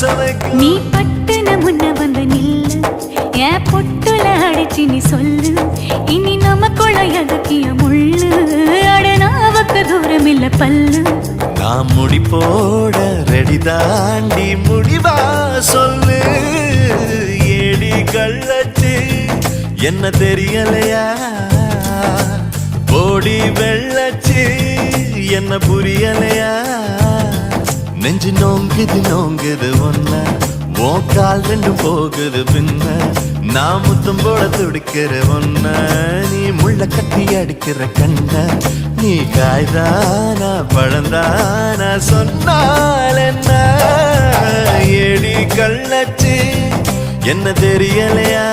நீ பட்டுன முன்ன வந்து நில்லு. என் பொட்டுல அடிச்சு நீ சொல்லு. இனி நமக்குள்ள எதுக்கிய முள்ளு. அடனாவுக்கு தூரம் இல்ல பல்லு. நான் முடி போட ரெடி தாண்டி முடிவா சொல்லு. ஏடி கள்ளச்சு என்ன தெரியலையா? போடி வெள்ளச்சு என்ன புரியலையா? நெஞ்சு நோங்குது நோங்குது ஒன்ன ஓ கால் ரெண்டும் போகுது பின்ன. நான் முத்தம் போல துடிக்கிற ஒன்ன நீ முள்ள கட்டி அடிக்கிற கண்ண. நீ காய்தானா பழந்தானா சொன்னால் என்ன? ஏடி கள்ளச்சி என்ன தெரியலையா?